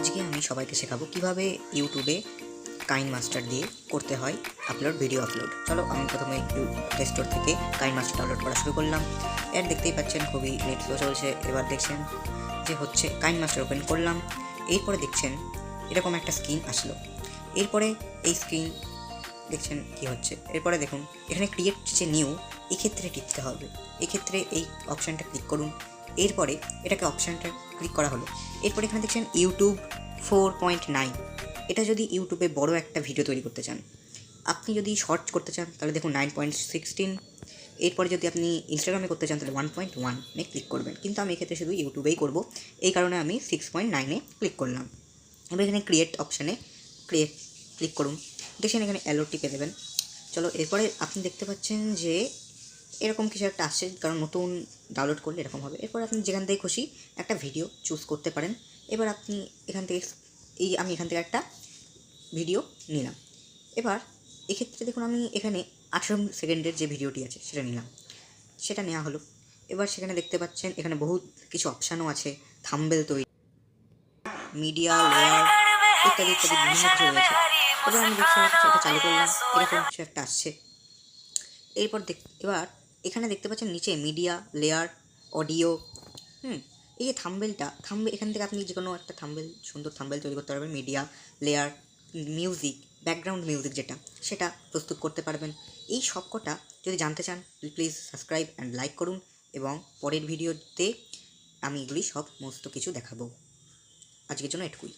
আজকে আমি সবাইকে শেখাবো কীভাবে ইউটিউবে কাইন মাস্টার দিয়ে করতে হয় আপলোড, ভিডিও আপলোড। চলো আমি প্রথমে প্লে স্টোর থেকে কাইন মাস্টার ডাউনলোড করা শুরু করলাম। এর দেখতেই পাচ্ছেন খুবই নেট স্লো চলছে। এবার দেখছেন যে হচ্ছে কাইন মাস্টার ওপেন করলাম। এরপরে দেখছেন এরকম একটা স্ক্রিন আসলো। এরপরে এই স্ক্রিন দেখছেন কি হচ্ছে? এরপরে দেখুন, এখানে ক্রিয়েট যে নিউ এক্ষেত্রে টিপতে হবে। এক্ষেত্রে এই অপশানটা ক্লিক করুন। এরপরে এটাকে অপশানটা ক্লিক করা হলো। এরপরে এখানে দেখছেন ইউটিউব ফোর পয়েন্ট নাইন এটা যদি ইউটিউবে বড় একটা ভিডিও তৈরি করতে চান। আপনি যদি শর্ট করতে চান, তাহলে দেখুন নাইন পয়েন্ট সিক্সটিন এরপরে যদি আপনি ইনস্টাগ্রামে করতে চান, তাহলে ওয়ান পয়েন্ট ওয়ানে ক্লিক করবেন। কিন্তু আমি এক্ষেত্রে শুধু ইউটিউবেই করব। এই কারণে আমি সিক্স পয়েন্ট নাইনে ক্লিক করলাম। এবার এখানে ক্রিয়েট অপশানে ক্রিয়েট ক্লিক করুন। দেখছেন এখানে অ্যালো টিপে দেবেন। চলো, এরপরে আপনি দেখতে পাচ্ছেন যে এরকম কিছু একটা আসছে, কারণ নতুন ডাউনলোড করলে এরকম হবে। এরপর আপনি যেখান থেকে খুশি একটা ভিডিও চুজ করতে পারেন। এবার আপনি এখান থেকে এই আমি এখান থেকে একটা ভিডিও নিলাম। এবার এক্ষেত্রে দেখুন আমি এখানে আঠেরো সেকেন্ডের যে ভিডিওটি আছে সেটা নিলাম। সেটা নেওয়া হলো। এবার সেখানে দেখতে পাচ্ছেন এখানে বহুত কিছু অপশানও আছে। থাম্বেল তৈরি মিডিয়া লেয়ার ইত্যাদি ইত্যাদি বিভিন্ন কিছু রয়েছে। এবার আমি দেখছি সেটা চালু করলাম। এরকম কিছু একটা আসছে। এরপর দেখ, এবার এখানে দেখতে পাচ্ছেন নিচে মিডিয়া লেয়ার অডিও হুম, এই যে থাম্বেলটা থাম্বে এখান থেকে আপনি যে কোনো একটা থাম্বেল সুন্দর থাম্বেল তৈরি করতে পারবেন media layer music background music যেটা, সেটা প্রস্তুত করতে পারবেন। এই সবকটা যদি জানতে চান প্লিজ সাবস্ক্রাইব অ্যান্ড লাইক করুন এবং পরের ভিডিওতে আমি এগুলি সব সমস্ত কিছু দেখাবো। আজকের জন্য এটুকুই।